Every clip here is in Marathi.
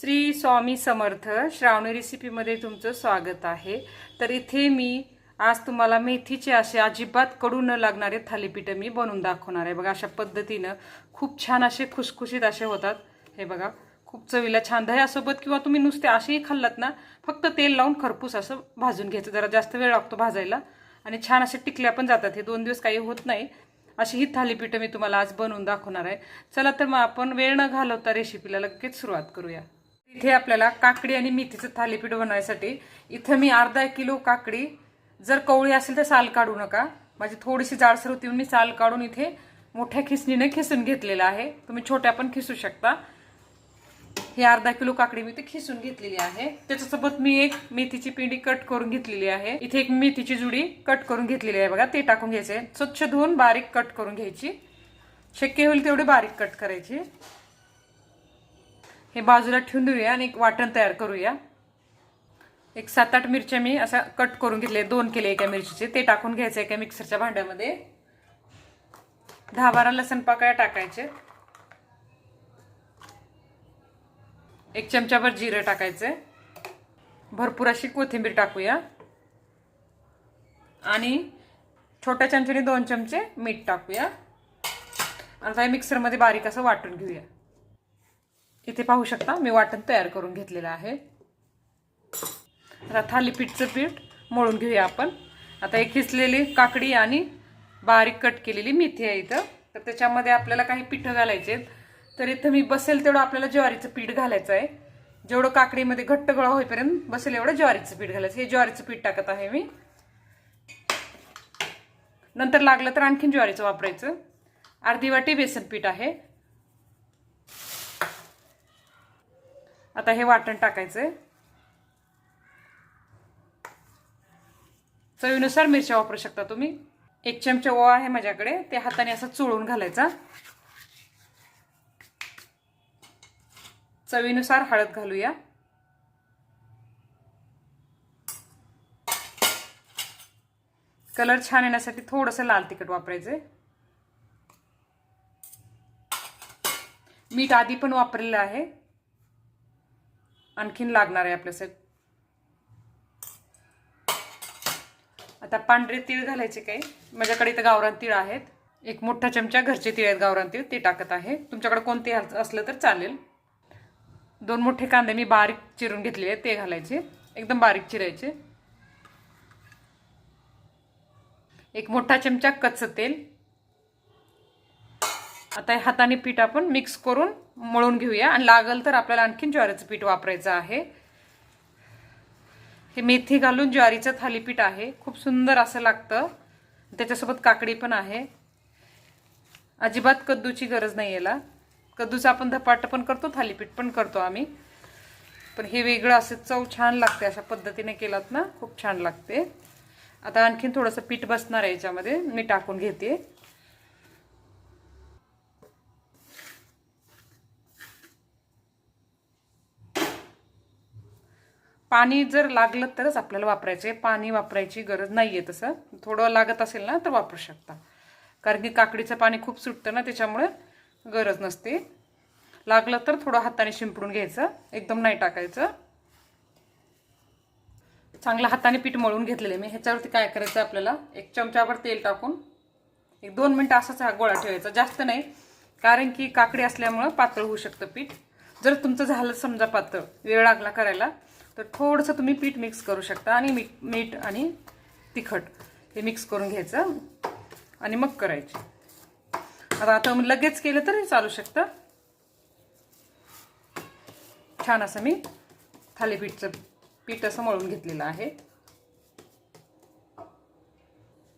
श्री स्वामी समर्थ श्रावणी रेसिपीमध्ये तुमचं स्वागत आहे. तर इथे मी आज तुम्हाला मेथीचे असे अजिबात कडू न लागणारे थालीपीठं मी बनवून दाखवणार आहे. बघा अशा पद्धतीनं खूप छान असे खुसखुशीत असे होतात. हे बघा खूप चवीला छान. दह्यासोबत किंवा तुम्ही नुसते असेही खाल्लात ना फक्त तेल लावून खरपूस असं भाजून घ्यायचं. जरा जास्त वेळ लागतो भाजायला. आणि छान असे टिकल्या पण जातात. हे दोन दिवस काही होत नाही. अशी ही थालीपीठं मी तुम्हाला आज बनवून दाखवणार आहे. चला तर मग आपण वेळ न घालवता रेसिपीला लगेच सुरुवात करूया. इथे आपल्याला काकडी आणि मेथीचं थालीपीठ बनवायसाठी. इथं मी अर्धा किलो काकडी. जर कवळी असेल तर साल काढू नका. माझी थोडीशी जाडसर होती म्हणून मी साल काढून इथे मोठ्या खिसणीने खिसून घेतलेलं आहे. तुम्ही छोट्या पण खिसू शकता. हे अर्धा किलो काकडी मी ते खिसून घेतलेली आहे. त्याच्यासोबत मी एक मेथीची पिंडी कट करून घेतलेली आहे. इथे एक मेथीची जुडी कट करून घेतलेली आहे बघा. ते टाकून घ्यायचे. स्वच्छ धुवून बारीक कट करून घ्यायची. शक्य होईल तेवढी बारीक कट करायची. हे बाजूला ठेवून देऊया आणि एक वाटण तयार करूया. एक सात आठ मिरच्या मी असा कट करून घेतले दोन केले एका मिरचीचे. ते टाकून घ्यायचे एका मिक्सरच्या भांड्यामध्ये. दहा बारा लसण पाकळ्या टाकायचे. एक चमचाभर जिरं टाकायचे. भरपूर अशी कोथिंबीर टाकूया. आणि छोट्या चमच्याने दोन चमचे मीठ टाकूया. आता हे मिक्सरमध्ये बारीक असं वाटून घेऊया. इथे पाहू शकता मी वाटण तयार करून घेतलेलं आहे. आता थालीपीठचं पीठ मळून घेऊया आपण. आता एक खिसलेली काकडी आणि बारीक कट केलेली मेथी आहे इथं. तर त्याच्यामध्ये आपल्याला काही पिठं घालायचे तर इथं मी बसेल तेवढं आपल्याला ज्वारीचं पीठ घालायचं आहे. जेवढं काकडीमध्ये घट्ट गळा होईपर्यंत बसेल एवढं ज्वारीचं पीठ घालायचं. हे ज्वारीचं पीठ टाकत आहे मी. नंतर लागलं तर आणखीन ज्वारीचं वापरायचं. अर्धी वाटी बेसन पीठ आहे. आता हे वाटण टाकायचं चवीनुसार मिरच्या वापरू शकता तुम्ही. एक चमचा ओवा आहे माझ्याकडे ते हाताने असं चोळून घालायचा. चवीनुसार हळद घालूया. कलर छान येण्यासाठी थोडंसं लाल तिखट वापरायचंय. मीठ आधी पण वापरलेलं आहे. आणखीन लागणार आहे आपल्यासाठी आता पांढरे तीळ घालायचे काही. माझ्याकडे इथं गावरान तीळ आहेत. एक मोठा चमचा घरचे तीळ आहेत गावरान तीळ. ते टाकत आहे. तुमच्याकडे कोणते असलं तर चालेल. दोन मोठे कांदे मी बारीक चिरून घेतले आहेत ते घालायचे. एकदम बारीक चिरायचे. एक मोठा चमचा कच्चं तेल. आता हे हाताने पीठ आपण मिक्स करून मळून घेऊया. आणि लागल तर आपल्याला आणखीन ज्वारीचं पीठ वापरायचं आहे. हे मेथी घालून ज्वारीचं थालीपीठ आहे. खूप सुंदर असं लागतं. त्याच्यासोबत काकडी पण आहे. अजिबात कद्दूची गरज नाही याला. कद्दूचं आपण धपाट पण करतो थालीपीठ पण करतो आम्ही. पण हे वेगळं असं चव छान लागते अशा पद्धतीने केलात ना खूप छान लागते. आता आणखीन थोडंसं पीठ बसणार आहे याच्यामध्ये. मी टाकून घेते. पाणी जर लागलं तरच आपल्याला वापरायचं. आहे पाणी वापरायची गरज नाही आहे तसं. थोडं लागत असेल ना तर वापरू शकता. कारण की काकडीचं पाणी खूप सुटतं ना त्याच्यामुळे गरज नसते. लागलं तर थोडं हाताने शिंपडून घ्यायचं. एकदम नाही टाकायचं. चांगलं हाताने पीठ मळून घेतलेलं आहे मी. ह्याच्यावरती काय करायचं आपल्याला? एक चमचाभर तेल टाकून एक दोन मिनटं असाच हा गोळा ठेवायचा. जास्त नाही. कारण की काकडी असल्यामुळं पातळ होऊ शकतं पीठ. जर तुमचं झालं समजा पातळ वेळ लागला करायला तर थोडंसं तुम्ही पीठ मिक्स करू शकता आणि मीठ मीठ आणि तिखट हे मिक्स करून घ्यायचं आणि मग करायचे. आता आता लगेच केलं तरी चालू शकतं. छान असं मी थालीपीठचं पीठ असं मळून घेतलेलं आहे.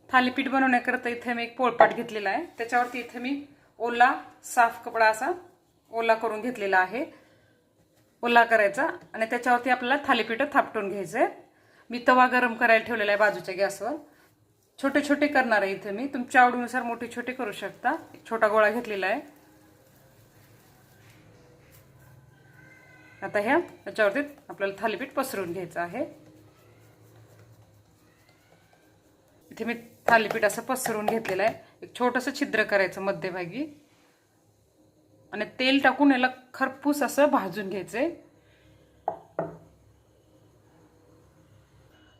थालीपीठ बनवण्याकरता इथे मी एक पोळपाट घेतलेला आहे. त्याच्यावरती इथे मी ओला साफ कपडा असा ओला करून घेतलेला आहे. ओला करायचा आणि त्याच्यावरती आपल्याला थालीपीठं थापटून घ्यायचं. आहे मी तवा गरम करायला ठेवलेला आहे बाजूच्या गॅसवर. छोटे छोटे करणार आहे इथे मी. तुमच्या आवडीनुसार मोठे छोटे करू शकता. एक छोटा गोळा घेतलेला आहे. आता ह्या त्याच्यावरती आपल्याला थालीपीठ पसरून घ्यायचं आहे. इथे मी थालीपीठ असं पसरून घेतलेलं आहे. एक छोटंसं छिद्र करायचं मध्यभागी. आणि तेल टाकून याला खरपूस असं भाजून घ्यायचंय.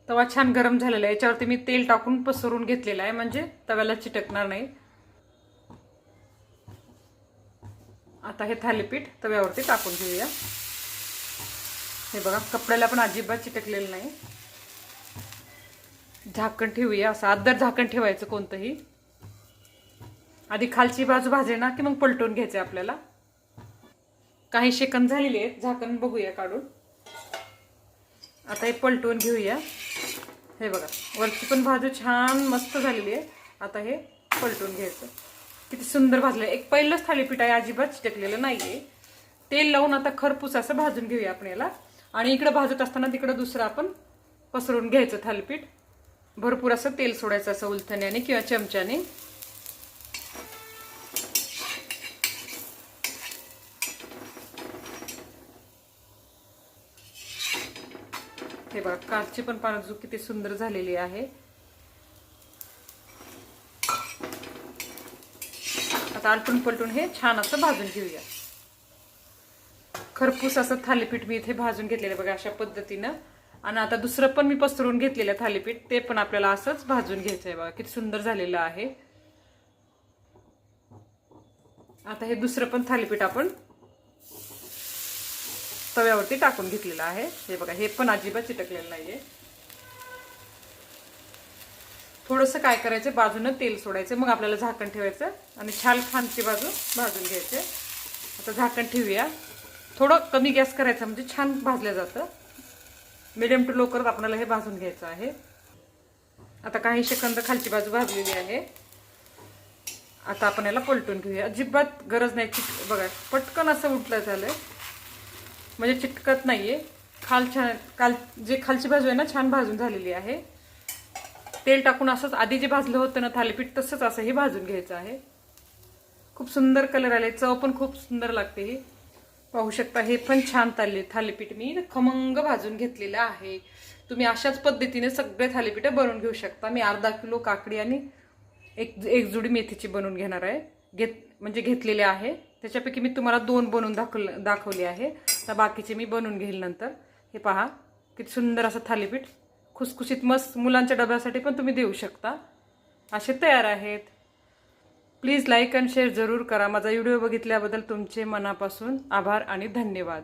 तवा छान गरम झालेला आहे. याच्यावरती मी तेल टाकून पसरून घेतलेला आहे. म्हणजे तव्याला चिटकणार नाही. आता हे थालीपीठ तव्यावरती टाकून घेऊया. हे बघा कपड्याला पण अजिबात चिटकलेलं नाही. झाकण ठेवूया. असं आदर झाकण ठेवायचं कोणतंही. आधी खालची बाजू भाजे ना की मग पलटून घ्यायचे आपल्याला? काही शेकंद झालेली आहेत झाकण बघूया काढून. आता हे पलटून घेऊया. हे बघा वरची पण भाजू छान मस्त झालेली आहे. आता हे पलटून घ्यायचं. किती सुंदर भाजलं. एक पहिलंच थालीपीठ आहे अजिबात चिटकलेलं आहे तेल लावून आता खरपूस असं भाजून घेऊया आपण याला. आणि इकडं भाजत असताना तिकडं दुसरं आपण पसरून घ्यायचं थालीपीठ. भरपूर असं तेल सोडायचं असं उलथण्याने किंवा चमच्याने. हे बघा काचची पण बाजू किती सुंदर झालेली आहे. आता आलटून पलटून हे छान असं भाजून घेऊया. खरपूस असं थालीपीठ मी इथे भाजून घेतलेलं बघा अशा पद्धतीनं. आणि आता दुसरं पण मी पसरून घेतलेलं थालीपीठ ते पण आपल्याला असंच भाजून घ्यायचं आहे बघा किती सुंदर झालेलं आहे. आता हे दुसरं पण थालीपीठ आपण तव्यावरती टाकून घेतलेलं आहे. हे बघा हे पण अजिबात चिटकलेलं नाहीये. थोडंसं काय करायचं बाजूनं तेल सोडायचं मग आपल्याला झाकण ठेवायचं आणि छान खानची बाजू भाजून घ्यायचे. आता झाकण ठेवूया. थोडं कमी गॅस करायचा म्हणजे छान भाजलं जातं. मिडियम टू लो करत आपल्याला हे भाजून घ्यायचं आहे. आता काही सेकंद खालची बाजू भाजलेली आहे. आता आपण याला पलटून घेऊया. अजिबात गरज नाही. बघा पटकन असं उठलं झालं म्हणजे चिटकत नाहीये. खाल छान काल जे खालची बाजू आहे ना छान भाजून झालेली आहे. तेल टाकून असंच आधी जे भाजलं होतं ना थालीपीठ तसंच असं हे भाजून घ्यायचं आहे. खूप सुंदर कलर आले चव पण खूप सुंदर लागते ही. पाहू शकता हे पण छान तारले थालीपीठ. मी खमंग भाजून घेतलेलं आहे. तुम्ही अशाच पद्धतीने सगळे थालीपीठं बनवून घेऊ शकता. मी अर्धा किलो काकडी आणि एक एक जुडी मेथीची बनवून घेणार आहे. घेत म्हणजे घेतलेले आहे. त्याच्यापैकी मी तुम्हाला दोन बनवून दाखवलं दाखवले आहे. तर बाकीचे मी बनवून घेईल नंतर. हे पहा किती सुंदर असं थालीपीठ. खुसखुशीत मस्त मुलांच्या डब्यासाठी पण तुम्ही देऊ शकता. असे तयार आहेत. प्लीज लाईक अँड शेअर जरूर करा. माझा व्हिडिओ बघितल्याबद्दल तुमचे मनापासून आभार आणि धन्यवाद.